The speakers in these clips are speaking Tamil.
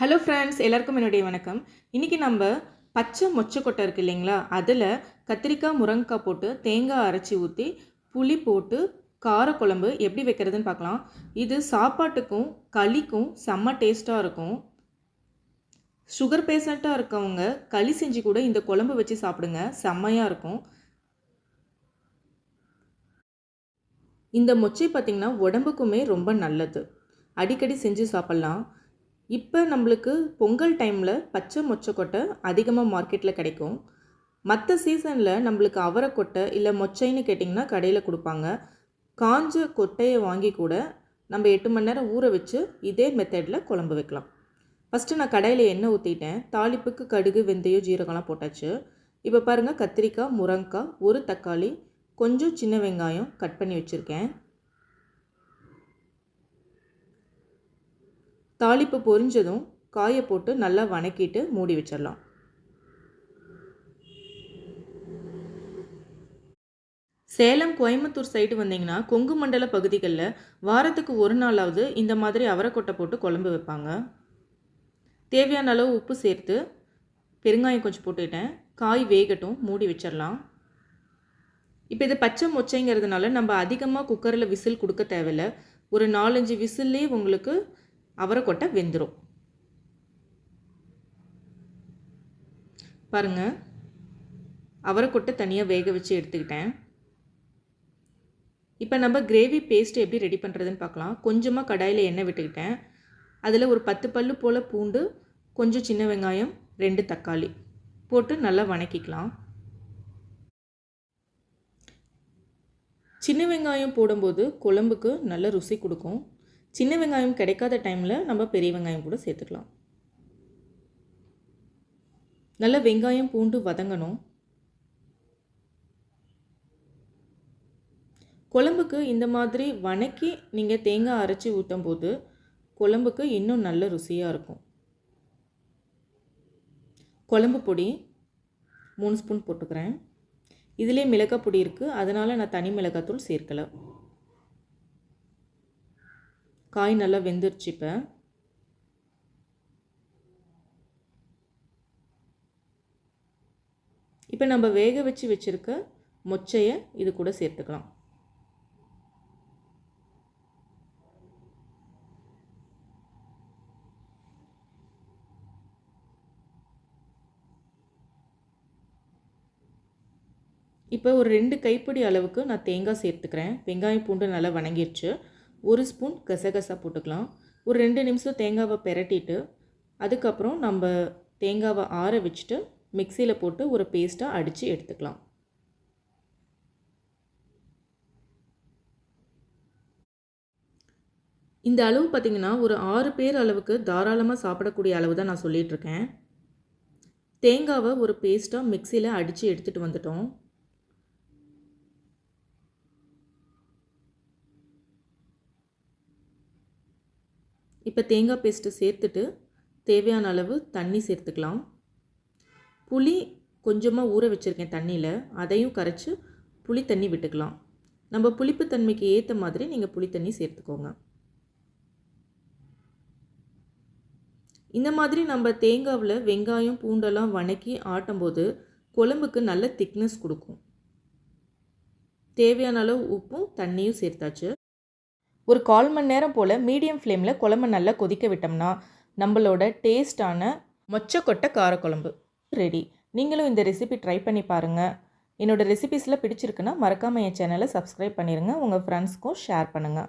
ஹலோ ஃப்ரெண்ட்ஸ் எல்லாருக்கும் என்னுடைய வணக்கம். இன்றைக்கி நம்ம பச்சை மொச்சக்கொட்டை இருக்குது இல்லைங்களா? அதில் கத்திரிக்காய் முருங்கைக்காய் போட்டு தேங்காய் அரைச்சி ஊற்றி புளி போட்டு காரக்குழம்பு எப்படி வைக்கிறதுன்னு பார்க்கலாம். இது சாப்பாட்டுக்கும் களிக்கும் செம்ம டேஸ்ட்டாக இருக்கும். சுகர் பேஷண்ட்டாக இருக்கவங்க களி செஞ்சு கூட இந்த குழம்பு வச்சு சாப்பிடுங்க. செம்மையாக இருக்கும். இந்த மொச்சை பார்த்திங்கன்னா உடம்புக்குமே ரொம்ப நல்லது. அடிக்கடி செஞ்சு சாப்பிட்லாம். இப்போ நம்மளுக்கு பொங்கல் டைமில் பச்சை மொச்சக்கொட்டை அதிகமாக மார்க்கெட்டில் கிடைக்கும். மற்ற சீசனில் நம்மளுக்கு அவரைக்கொட்டை இல்லை மொச்சைன்னு கேட்டிங்கன்னா கடையில் கொடுப்பாங்க. காஞ்ச கொட்டையை வாங்கி கூட நம்ம எட்டு மணி நேரம் ஊற வச்சு இதே மெத்தடில் குழம்பு வைக்கலாம். ஃபஸ்ட்டு நான் கடையில் எண்ணெய் ஊற்றிட்டேன் தாளிப்புக்கு கடுகு வெந்தயம் ஜீரகம்லாம் போட்டாச்சு. இப்போ பாருங்கள் கத்திரிக்காய் முருங்காய் ஒரு தக்காளி கொஞ்சம் சின்ன வெங்காயம் கட் பண்ணி வச்சுருக்கேன். தாளிப்பு பொரிஞ்சதும் காயை போட்டு நல்லா வணக்கிட்டு மூடி வச்சிடலாம். சேலம் கோயம்புத்தூர் சைடு வந்தீங்கன்னா கொங்கு மண்டல பகுதிகளில் வாரத்துக்கு ஒரு நாளாவது இந்த மாதிரி அவரைக்கொட்டை போட்டு குழம்பு வைப்பாங்க. தேவையான அளவு உப்பு சேர்த்து பெருங்காயம் கொஞ்சம் போட்டுக்கிட்டேன். காய் வேகட்டும் மூடி வச்சிடலாம். இப்போ இது பச்சை மொச்சைங்கிறதுனால நம்ம அதிகமாக குக்கரில் விசில் கொடுக்க தேவையில்ல. ஒரு நாலஞ்சு விசில்லே உங்களுக்கு அவரை கொட்டை வெந்துடும் பாருங்கள் அவரைக்கொட்டை தனியாக வேக வச்சு எடுத்துக்கிட்டேன். இப்போ நம்ம கிரேவி பேஸ்ட்டு எப்படி ரெடி பண்ணுறதுன்னு பார்க்கலாம். கொஞ்சமாக கடாயில் எண்ணெய் விட்டுக்கிட்டேன். அதில் ஒரு பத்து பல்லு போல் பூண்டு கொஞ்சம் சின்ன வெங்காயம் ரெண்டு தக்காளி போட்டு நல்லா வணக்கிக்கலாம். சின்ன வெங்காயம் போடும்போது குழம்புக்கு நல்ல ருசி கொடுக்கும். சின்ன வெங்காயம் கிடைக்காத டைமில் நம்ம பெரிய வெங்காயம் கூட சேர்த்துக்கலாம். நல்ல வெங்காயம் பூண்டு வதங்கணும். குழம்புக்கு இந்த மாதிரி வணக்கி நீங்கள் தேங்காய் அரைச்சி ஊற்றும் போது குழம்புக்கு இன்னும் நல்ல ருசியாக இருக்கும். குழம்பு பொடி மூணு ஸ்பூன் போட்டுக்கிறேன். இதிலே மிளகாய் பொடி இருக்குது அதனால் நான் தனி மிளகாத்தூள் சேர்க்கலை. காய் நல்லா வெந்துருச்சு இப்போ. இப்போ நம்ம வேக வச்சு வச்சுருக்க மொச்சையை இது கூட சேர்த்துக்கலாம். இப்போ ஒரு ரெண்டு கைப்பிடி அளவுக்கு நான் தேங்காய் சேர்த்துக்கிறேன். வெங்காயம் பூண்டு நல்லா வணங்கிடுச்சு ஒரு ஸ்பூன் கசகசா போட்டுக்கலாம். ஒரு ரெண்டு நிமிஷம் தேங்காவை பெரட்டிட்டு அதுக்கப்புறம் நம்ம தேங்காவை ஆற வச்சுட்டு மிக்சியில் போட்டு ஒரு பேஸ்ட்டாக அடித்து எடுத்துக்கலாம். இந்த அளவு பார்த்திங்கன்னா ஒரு ஆறு பேர் அளவுக்கு தாராளமாக சாப்பிடக்கூடிய அளவு தான் நான் சொல்லிகிட்ருக்கேன் தேங்காவை ஒரு பேஸ்ட்டாக மிக்சியில் அடித்து எடுத்துகிட்டு வந்துட்டோம். இப்போ தேங்காய் பேஸ்ட்டு சேர்த்துட்டு தேவையான அளவு தண்ணி சேர்த்துக்கலாம். புளி கொஞ்சமாக ஊற வச்சுருக்கேன் தண்ணியில். அதையும் கரைச்சி புளி தண்ணி விட்டுக்கலாம். நம்ம புளிப்பு தன்மைக்கு ஏற்ற மாதிரி நீங்கள் புளி தண்ணி சேர்த்துக்கோங்க. இந்த மாதிரி நம்ம தேங்காவில் வெங்காயம் பூண்டெல்லாம் வணக்கி ஆட்டும்போது குழம்புக்கு நல்ல திக்னஸ் கொடுக்கும். தேவையான அளவு உப்பும் தண்ணியும் சேர்த்தாச்சு. ஒரு கால் மணி நேரம் போல் மீடியம் ஃப்ளேமில் குழம்பு நல்லா கொதிக்க விட்டோம்னா நம்மளோட டேஸ்டான மொச்சக்கொட்டை காரக்குழம்பு. ரெடி. நீங்களும் இந்த ரெசிபி ட்ரை பண்ணி பாருங்கள் என்னோடய ரெசிபிஸில் பிடிச்சிருக்குன்னா மறக்காமல் என் சேனலை சப்ஸ்கிரைப் பண்ணிடுங்க உங்கள் ஃப்ரெண்ட்ஸ்க்கும் ஷேர் பண்ணுங்கள்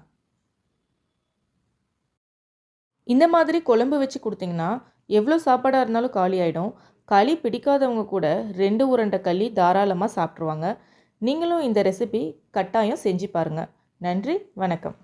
இந்த மாதிரி குழம்பு வச்சு கொடுத்தீங்கன்னா எவ்வளோ சாப்பாடாக இருந்தாலும் காலி ஆகிடும் களி பிடிக்காதவங்க கூட ரெண்டு உருண்டை களி தாராளமாக சாப்பிட்ருவாங்க நீங்களும் இந்த ரெசிபி கட்டாயம் செஞ்சு பாருங்கள் நன்றி. வணக்கம்.